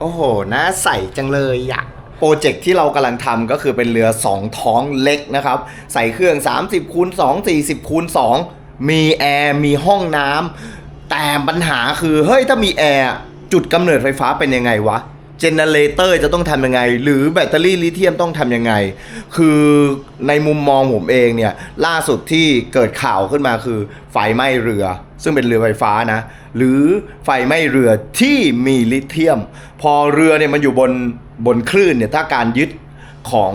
โอ้โหน่าใสจังเลยอะโปรเจกต์ที่เรากำลังทำก็คือเป็นเรือ 2 ท้องเล็กนะครับ ใส่เครื่อง 30คูณ2 40คูณ2มีแอร์ มีห้องน้ำแต่ปัญหาคือ เฮ้ย ถ้ามีแอร์ จุดกำเนิดไฟฟ้าเป็นยังไงวะ เจเนเรเตอร์จะต้องทำยังไง หรือแบตเตอรี่ลิเธียมต้องทำยังไง คือในมุมมองผมเองเนี่ย ล่าสุดที่เกิดข่าวขึ้นมาคือ ไฟไหม้เรือ ซึ่งเป็นเรือไฟฟ้านะ หรือไฟไหม้เรือที่มีลิเธียม พอเรือเนี่ยมันอยู่บนบนคลื่นเนี่ยถ้าการยึดของ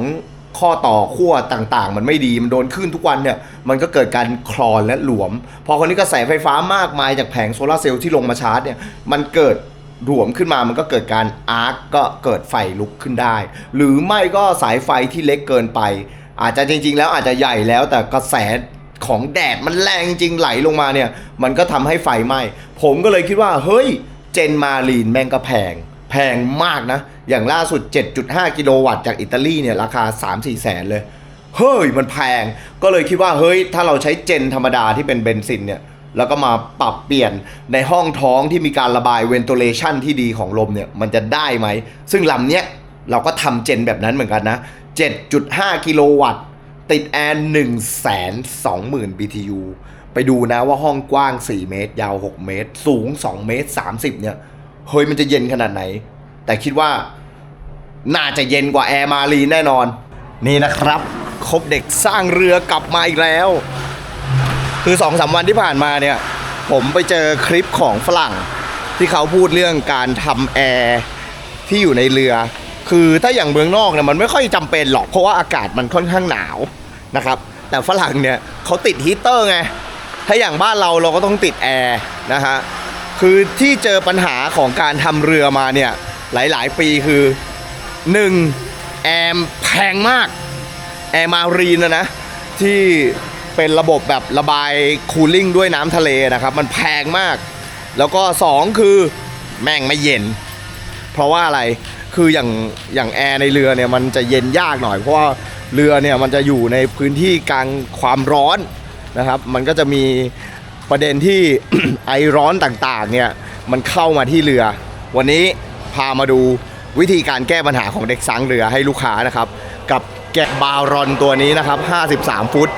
ข้อต่อขั้วต่างๆ มันไม่ดีมันโดนคลื่นทุกวันเนี่ยมันก็เกิดการคลอนและหลวม พอคนนี้กระแสไฟฟ้ามากมายจากแผงโซลาร์เซลล์ที่ลงมาชาร์จเนี่ยมันเกิด หลวมขึ้นมามันก็เกิดการอาร์กก็เกิดไฟลุกขึ้นได้ หรือไม่ก็สายไฟที่เล็กเกินไป อาจจะจริง ๆ แล้วอาจจะใหญ่แล้วแต่กระแสของแดดมันแรงจริงไหลลงมาเนี่ย มันก็ทำให้ไฟไหม้ผมก็เลยคิดว่า เฮ้ย เจนมารีนแม่งก็แพง แพงมากนะ อย่างล่าสุด 7.5 กิโลวัตต์จากอิตาลีเนี่ย ราคา 3-4 แสนเลย เฮ้ย มันแพงก็เลยคิดว่าเฮ้ย ถ้าเราใช้เจนธรรมดาที่เป็นเบนซินเนี่ย แล้วก็มาปรับเปลี่ยนในห้องท้องที่มีการระบายเวน i เลชันที่ดีของลมเนี่ยมันจะได้ไหม ซึ่งลำเนี้ยเราก็ทำเจนแบบนั้นเหมือนกันนะ 7.5 กิโลวัตต์ติดแอร์120,000 BTU ไปดูนะว่าห้องกว้าง 4 เมตร ยาว 6 เมตร สูง 2 เมตร 30 เนี่ย เฮ้ยมันจะเย็นขนาดไหน แต่คิดว่าน่าจะเย็นกว่าแอร์มารีแน่นอน นี่นะครับ ครบเด็กสร้างเรือกลับมาอีกแล้ว คือสองสามวันที่ผ่านมาเนี่ย ผมไปเจอคลิปของฝรั่ง ที่เขาพูดเรื่องการทำแอร์ที่อยู่ในเรือ คือถ้าอย่างเมืองนอกเนี่ยมันไม่ค่อยจำเป็นหรอกเพราะว่าอากาศมันค่อนข้างหนาวนะครับ แต่ฝรั่งเนี่ยเขาติดฮีเตอร์ไง ถ้าอย่างบ้านเราเราก็ต้องติดแอร์นะฮะ คือที่เจอปัญหาของการทำเรือมาเนี่ยหลาย ๆ ปีคือ 1. แอร์แพงมาก แอร์มารีนนะนะที่ เป็นระบบแบบระบายคูลิ่งด้วยน้ำทะเลนะครับ มันแพงมาก แล้วก็ 2 คือแม่งไม่เย็น เพราะว่าอะไรคืออย่างอย่างแอร์ในเรือเนี่ยมันจะเย็นยากหน่อย เพราะว่าเรือเนี่ยมันจะอยู่ในพื้นที่กลางความร้อนนะครับ มันก็จะมีประเด็นที่ ไอร้อนต่างๆเนี่ยมันเข้ามาที่เรือ วันนี้พามาดูวิธีการแก้ปัญหาของเด็กซังเรือให้ลูกค้านะครับ กับแกะบารอนตัวนี้นะครับ 53 ฟุต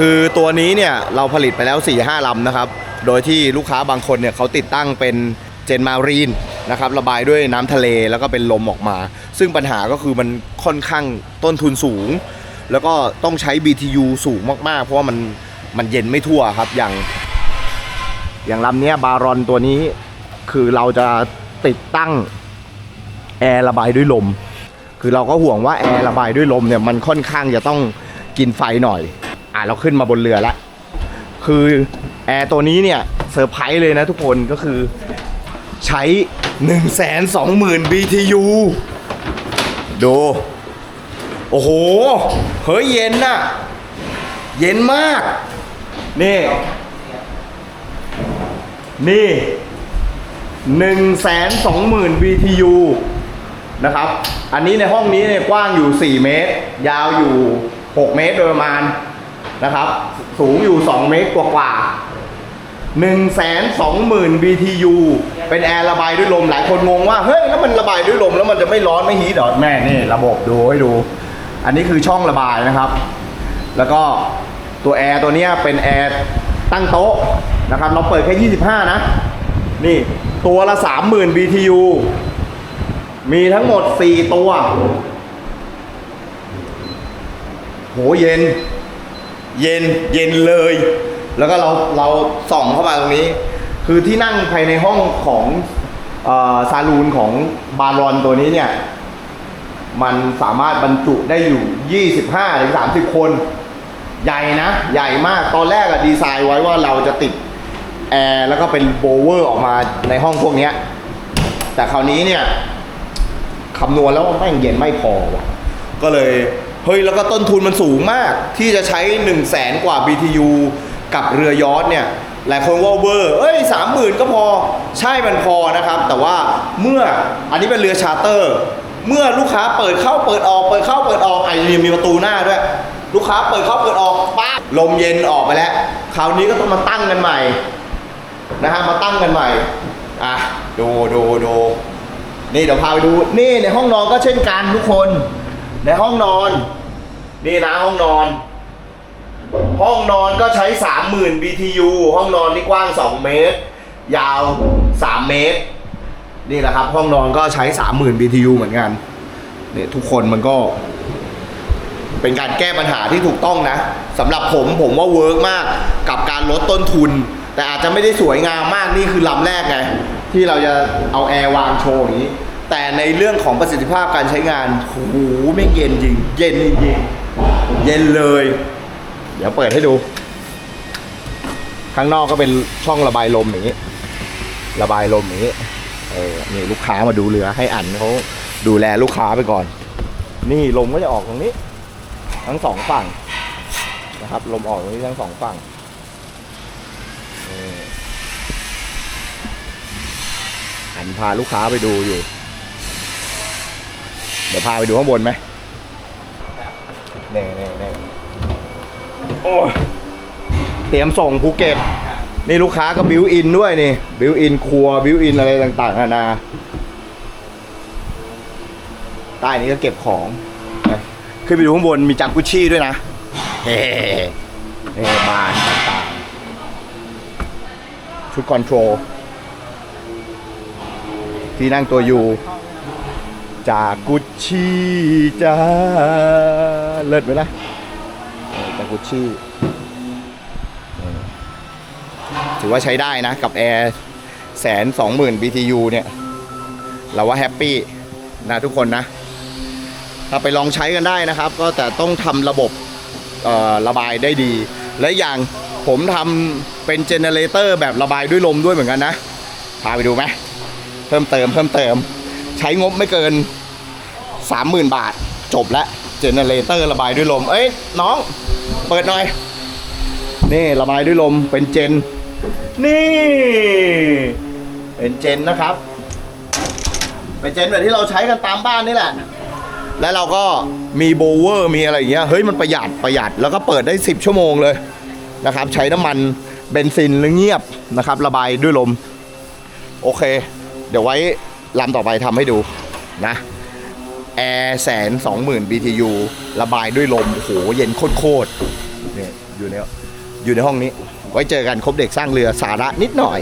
คือตัวนี้เนี่ยเราผลิตไปแล้ว 4-5ลำนะครับ โดยที่ลูกค้าบางคนเนี่ยเขาติดตั้งเป็นเจนมารีนนะครับระบายด้วยน้ำทะเลแล้วก็เป็นลมออกมา ซึ่งปัญหาก็คือมันค่อนข้างต้นทุนสูง แล้วก็ต้องใช้ BTU สูงมากๆ เพราะว่ามันมันเย็นไม่ทั่วครับอย่าง อย่างลำเนี้ยบารอนตัวนี้คือเราจะติดตั้งแอร์ระบายด้วยลม คือเราก็ห่วงว่าแอร์ระบายด้วยลมเนี่ยมันค่อนข้างจะต้องกินไฟหน่อย อะเราขึ้นมาบนเรือแล้วคือแอร์ตัวนี้เนี่ยเซอร์ไพรส์เลยนะทุกคนก็คือใช้ 120,000 BTU ดู โอ้โห เฮ้ยเย็นน่ะ เย็นมาก นี่ นี่120,000 BTU นะครับ อันนี้ในห้องนี้เนี่ยกว้างอยู่ 4 เมตร ยาวอยู่ 6 เมตรโดยประมาณ นะครับ สูงอยู่ 2 เมตรกว่าๆ120,000 BTU เป็นแอร์ระบายด้วยลม หลายคนงงว่า เฮ้ย แล้วมันระบายด้วยลมแล้วมันจะไม่ร้อนไม่ฮีทหรอแม่นี่ ระบบดูให้ดู อันนี้คือช่องระบายนะครับ แล้วก็ตัวแอร์ตัวนี้เป็นแอร์ตั้งโต๊ะนะครับ เราเปิดแค่ 25 นะ นี่ตัวละ 30,000 BTU มีทั้งหมด 4 ตัว โหเย็น เย็นเย็นเลย แล้วก็เราเราส่องเข้ามาตรงนี้ คือที่นั่งภายในห้องของซาลูนของบารอนตัวนี้เนี่ย มันสามารถบรรจุได้อยู่ 25ถึง30 คน ใหญ่นะ ใหญ่มากตอนแรกอะดีไซน์ไว้ว่าเราจะติดแอร์แล้วก็เป็นโบเวอร์ออกมาในห้องพวกนี้แต่คราวนี้เนี่ยคำนวณแล้วว่าแม่งเย็นไม่พอว่ะก็เลย เฮ้ยแล้วก็ต้นทุนมันสูงมากที่จะใช้1นึ่งแสนกว่า BTU กับเรือยอทเนี่ยหลายคนว่าเวอร์เอ้ยสามหมื่นก็พอใช่มันพอนะครับ แต่ว่าเมื่ออันนี้เป็นเรือชาร์เตอร์ เมื่อลูกค้าเปิดเข้าเปิดออก เปิดเข้าเปิดออกไอ้นี่มีประตูหน้าด้วย ลูกค้าเปิดเข้าเปิดออกป้าบลมเย็นออกไปแล้ว คราวนี้ก็ต้องมาตั้งกันใหม่นะฮะมาตั้งกันใหม่อะดูดูดูนี่เดี๋ยวพาไปดูนี่ในห้องนอนก็เช่นกันทุกคน ในห้องนอน นี่นะห้องนอน ห้องนอนก็ใช้ 30,000 BTU ห้องนอนที่กว้าง 2 เมตร ยาว 3 เมตร นี่แหละครับ ห้องนอนก็ใช้ 30,000 BTU เหมือนกันเนี่ยทุกคนมันก็ เป็นการแก้ปัญหาที่ถูกต้องนะสำหรับผมผมว่าเวิร์กมากกับการลดต้นทุน แต่อาจจะไม่ได้สวยงามมากนี่คือลำแรกไงที่เราจะเอาแอร์วางโชว์อย่างนี้ แต่ในเรื่องของประสิทธิภาพการใช้งานโอ้โหไม่เย็นจริง เย็นจริงเย็นเลย เดี๋ยวเปิดให้ดู ข้างนอกก็เป็นช่องระบายลมอย่างนี้ ระบายลมอย่างนี้ เออนี่ลูกค้ามาดูเรือให้อันเขาดูแลลูกค้าไปก่อน นี่ลมก็จะออกตรงนี้ ทั้งสองฝั่งนะครับ ลมออกตรงนี้ทั้งสองฝั่งอันพาลูกค้าไปดูอยู่ ดี๋ยวพาไปดูข้างบนไหมนี่นี่นี่โอ้ยเตรียมส่งภูเก็ตนี่ลูกค้าก็บิวอินด้วยนี่ บิวอินครัวบิวอินอะไรต่างๆนานาใต้นี้ก็เก็บของนะขึ้นไปดูข้างบนมีจากกุชชี่ด้วยนะเฮ้เฮ้บานต่างๆชุดคอนโทรลที่นั่งตัวอยู่ จากกุชชี่จ้าเลิศไหมล่ะจากกุชชี่ถือว่าใช้ได้นะกับแอร์แสนสองหมื่น BTU เนี่ย เราว่าแฮปปี้นะทุกคนนะ ถ้าไปลองใช้กันได้นะครับ ก็แต่ต้องทำระบบระบายได้ดี และอย่างผมทำเป็นเจเนเรเตอร์แบบระบายด้วยลมด้วยเหมือนกันนะ พาไปดูไหมเพิ่มเติมเพิ่มเติม ใช้งบไม่เกิน 30,000 บาท จบแล้วเจเนเรเตอร์ระบายด้วยลม เอ้ย น้อง เปิดหน่อย นี่ระบายด้วยลมเป็นเจน นี่ เป็นเจนนะครับ เป็นเจนแบบที่เราใช้กันตามบ้านนี่แหละ แล้วเราก็มีโบเวอร์มีอะไรอย่างเงี้ย เฮ้ยมันประหยัดประหยัด แล้วก็เปิดได้ 10 ชั่วโมงเลยนะครับ ใช้น้ำมันเบนซินแล้วเงียบนะครับ ระบายด้วยลม โอเค เดี๋ยวไว้ ลำต่อไปทำให้ดูนะแอร์แสนสองหมื่น BTU ระบายด้วยลม โอ้โห เย็นโคตรๆเนี่ยอยู่ในอยู่ในห้องนี้ ไว้เจอกันครบเด็กสร้างเรือสาระนิดหน่อย